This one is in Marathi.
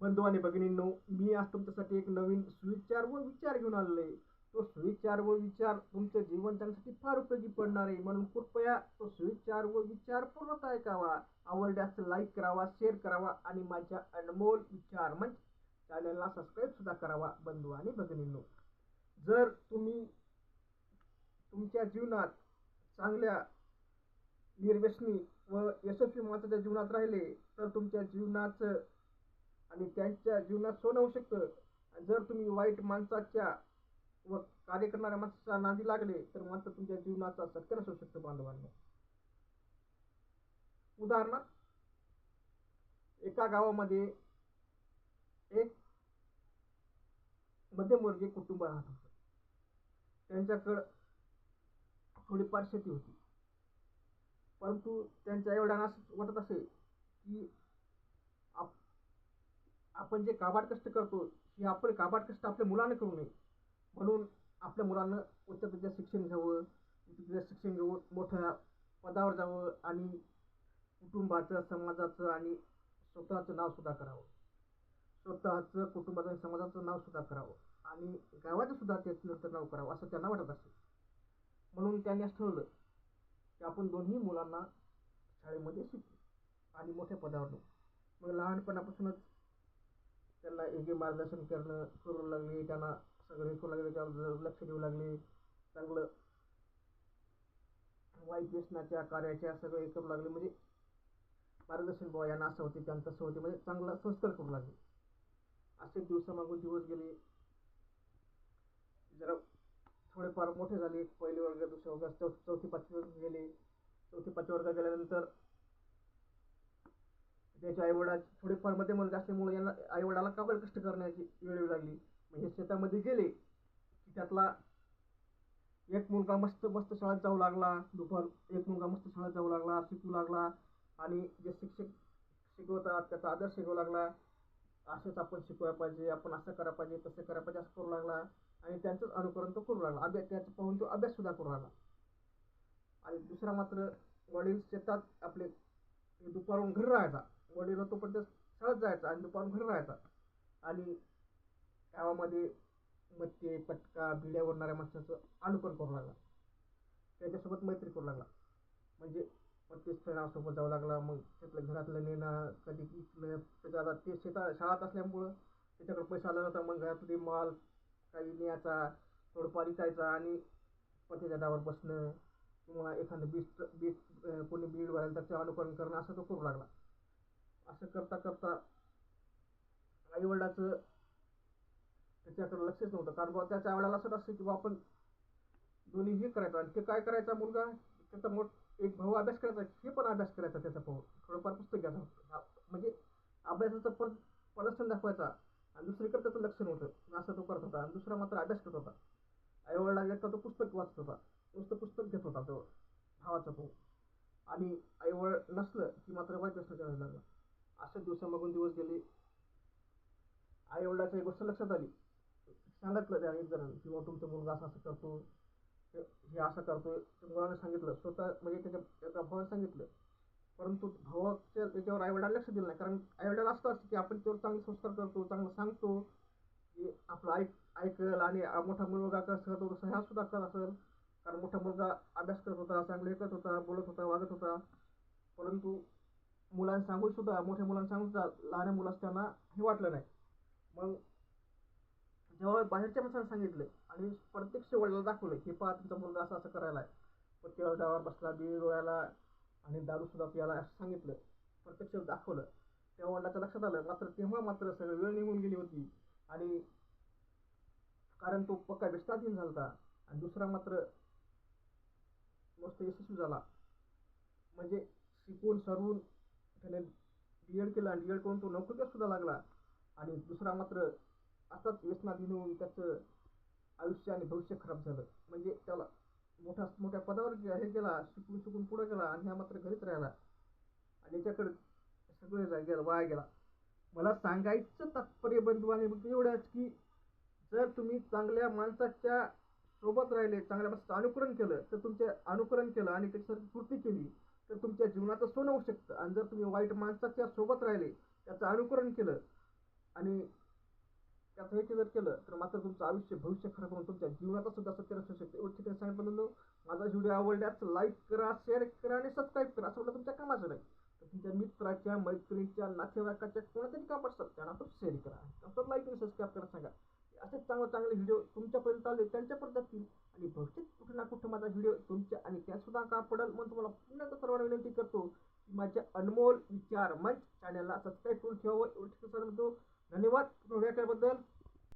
बंधू आणि भगिनींनो मी आज तुमच्यासाठी एक नवीन सुविचार व विचार घेऊन आलेलो आहे. तो सुविचार व विचार तुमचं जीवन त्यांच्यासाठी फार उपयोगी पडणार आहे. म्हणून कृपया तो सुविचार व विचार पूर्णतः ऐकावा. आवडल्यास लाईक करावा शेअर करावा आणि माझ्या अनमोल विचार म्हणजे चॅनलला सबस्क्राईब सुद्धा करावा बंधू आणि भगिनींनो. जर तुम्ही तुमच्या जीवनात चांगल्या निर्व्यसनी व यशस्वी माणसाच्या जीवनात राहिले तर तुमच्या जीवनाचं आणि त्यांच्या जीवनात सोनं होऊ शकतं. जर तुम्ही वाईट माणसाच्या व कार्य करणाऱ्या माणसाच्या नादी लागले तर मात्र तुमच्या जीवनाचा सत्यानाश होऊ शकतो बांधवांना. उदाहरणार्थ एका गावामध्ये एक मध्यमवर्गीय कुटुंब राहत होतं. त्यांच्याकडं थोडीफार शेती होती. परंतु त्यांच्या एवढ्या असं वाटत असे की आपण जे काबाड कष्ट करतो हे आपण काबाड कष्ट आपल्या मुलांना करू नये. म्हणून आपल्या मुलानं उच्च दर्जाचं शिक्षण घ्यावं उच्च दर्जाचं शिक्षण घेऊन मोठ्या पदावर जावं आणि कुटुंबाचं समाजाचं आणि स्वतःचं नावसुद्धा करावं. स्वतःचं कुटुंबाचं आणि समाजाचं नावसुद्धा करावं. आणि गावाचंसुद्धा त्याचं नंतर नाव करावं असं त्यांना वाटत असेल. म्हणून त्यांनी असं ठरवलं की आपण दोन्ही मुलांना शाळेमध्ये शिकू आणि मोठ्या पदावर नेऊ. मग लहानपणापासूनच त्यांना योग्य मार्गदर्शन करणं करू लागले त्यांना सगळे करू लागले त्याच्यावर लक्ष देऊ लागले. चांगलं वाईट व्यसनाच्या कार्याच्या सगळे करू लागले. म्हणजे मार्गदर्शन बुवा यांना असं होते त्यांना तसं होते. म्हणजे चांगला संस्कार करू लागले. असे दिवसामागून दिवस गेले. जरा थोडेफार मोठे झाले. पहिले वर्ग दुसऱ्या वर्ग चौ चौथी पाचवी वर्ग गेले. चौथी पाचवी वर्गात गेल्यानंतर त्याच्या आईवडा थोडेफार मध्यम वर्ग असल्यामुळे यांना आईवडाला काबल कष्ट करण्याची वेळ लागली? म्हणजे शेतामध्ये गेले की त्यातला एक मुलगा मस्त मस्त शाळेत जाऊ लागला दुपार एक मुलगा मस्त शाळेत जाऊ लागला शिकू लागला आणि जे शिक्षक शिकवतात त्याचा आदर शिकवू लागला. असंच आपण शिकवायला पाहिजे आपण असं करायला पाहिजे तसं करायला पाहिजे असं करू लागला. आणि त्यांचंच अनुकरण तो करू लागला. अभ्यास त्याचं पाहून तो अभ्याससुद्धा करू लागला. आणि दुसरा मात्र वडील शेतात आपले दुपारून घरी राहायचा. वडील तोपर्यंत शाळेत जायचा आणि दुपारून घरी राहायचा. आणि गावामध्ये मत्ते पटका बिड्या ओढणाऱ्या माणसाचं अनुकरण करू लागला. त्याच्यासोबत मैत्री करू लागला. म्हणजे मग तेच फ्रेंडासोबत जाऊ लागला. मग त्यातलं घरातलं नेणं कधी विकणं त्याच्या आता ते शेता शाळात असल्यामुळं त्याच्याकडे पैसा आला नव्हता. मग घरातली माल काही न्यायचा थोडंफार विकायचा आणि पतीच्या डावर बसणं किंवा एखादं बीज बीज कोणी बीड भरायला त्याचं अनुकरण करणं असं तो करू लागला. असं करता करता आईवडिलाचं त्याच्याकडे लक्षच नव्हतं. कारण बाबा त्याच्या आईवडिला असं असतं की बा आपण दोन्ही हे करायचं. आणि ते काय करायचा मुलगा? त्याचा मोठ एक भाऊ अभ्यास करायचा हे पण अभ्यास करायचा त्याचा भाऊ. थोडंफार पुस्तक घ्यायचा म्हणजे अभ्यासाचं पर प्रदर्शन दाखवायचा आणि दुसरीकडे त्याचं लक्ष नव्हतं. असं तो करत होता आणि दुसरा मात्र अभ्यास करत होता. आईवडिला एकटा तो पुस्तक वाचत होता. नुसतं पुस्तक घेत होता तो भावाचा भाऊ. आणि आईवड नसलं की मात्र वाईट प्रश्न लागला असं दिवसामागून दिवस गेले. आईवडिलाच्या एक गोष्ट लक्षात आली. सांगितलं त्या एक जणांनी किंवा तुमचा मुलगा असं असं करतो हे असं करतो त्या मुलाने सांगितलं स्वतः म्हणजे त्याच्या त्याच्या भावाने सांगितलं. परंतु भावाच्या त्याच्यावर आईवडिला लक्ष दिलं नाही. कारण आईवडिला असतं असतं की आपण त्यावर चांगले संस्कार करतो चांगलं सांगतो की आपलं ऐक ऐकल आणि मोठा मुलगा कसं करतो तसं ह्या सुद्धा करत असेल. कारण मोठा मुलगा अभ्यास करत होता चांगलं ऐकत होता बोलत होता वागत होता. परंतु मुलांना सांगूनसुद्धा मोठ्या मुलांना सांगून सुद्धा लहान मुलास त्यांना हे वाटलं नाही. मग जेव्हा बाहेरच्या माणसांना सांगितलं आणि प्रत्यक्ष वडिला दाखवलं की पहा तुमचा मुलगा असं असं करायला आहे. पत्त्यावर डावर बसला बी डोळ्याला आणि दारूसुद्धा प्यायला असं सांगितलं प्रत्यक्ष दाखवलं. तेव्हा वडिलाच्या लक्षात आलं मात्र तेव्हा मात्र सगळं वेळ निघून गेली होती. आणि कारण तो पक्का विस्ताधीन झाला होता. आणि दुसरा मात्र मस्त यशस्वी झाला. म्हणजे शिकून सरून त्याने डी एड केलं आणि डी एड करून तो नोकरीला सुद्धा लागला. आणि दुसरा मात्र असाच व्यसनाधीन होऊन त्याचं आयुष्य आणि भविष्य खराब झालं. म्हणजे त्याला मोठ्या मोठ्या पदावर हे केला शिकून शिकून पुढे गेला आणि ह्या मात्र घरीच राहिला. आणि याच्याकडे सगळे गेला वाया गेला. मला सांगायचं तात्पर्य बंधुवाने आणि एवढंच की जर तुम्ही चांगल्या माणसाच्या सोबत राहिले चांगल्या माणसाचं अनुकरण केलं तर तुमचे अनुकरण केलं आणि त्याच्यासारखी कृती केली तर तुमच्या जीवनाचं सोनं होऊ शकतं. आणि जर तुम्ही वाईट माणसाच्या सोबत राहिले त्याचं अनुकरण केलं आणि त्याचं हे जर केलं तर मात्र तुमचं आयुष्य भविष्य खराब होऊन तुमच्या जीवनाचा सुद्धा सत्य असू शकते. एवढं ठिकाणी सांगितलं माझा व्हिडिओ आवडल्यास लाईक करा शेअर करा आणि सबस्क्राईब करा. असं म्हटलं तुमच्या कामाचं नाही. तर तुमच्या मित्राच्या मैत्रिणीच्या नातेवाईकाच्या कोणातरी काम असतात त्यांना तो शेअर करा. नंतर लाईक आणि सबस्क्राईब करा सांगा. असे चांगले चांगले व्हिडिओ तुमच्यापर्यंत आले त्यांच्यापर्यंत असतील आणि भविष्यात कुठे ना कुठे माझा व्हिडिओ तुमच्या आणि त्यासुद्धा का पडेल? म्हणून तुम्हाला पुन्हा एकदा सर्वांना विनंती करतो की माझ्या अनमोल विचार मंच चॅनलला सबस्क्राईब करून ठेवावं. एवढं धन्यवाद. व्हिडिओ केल्याबद्दल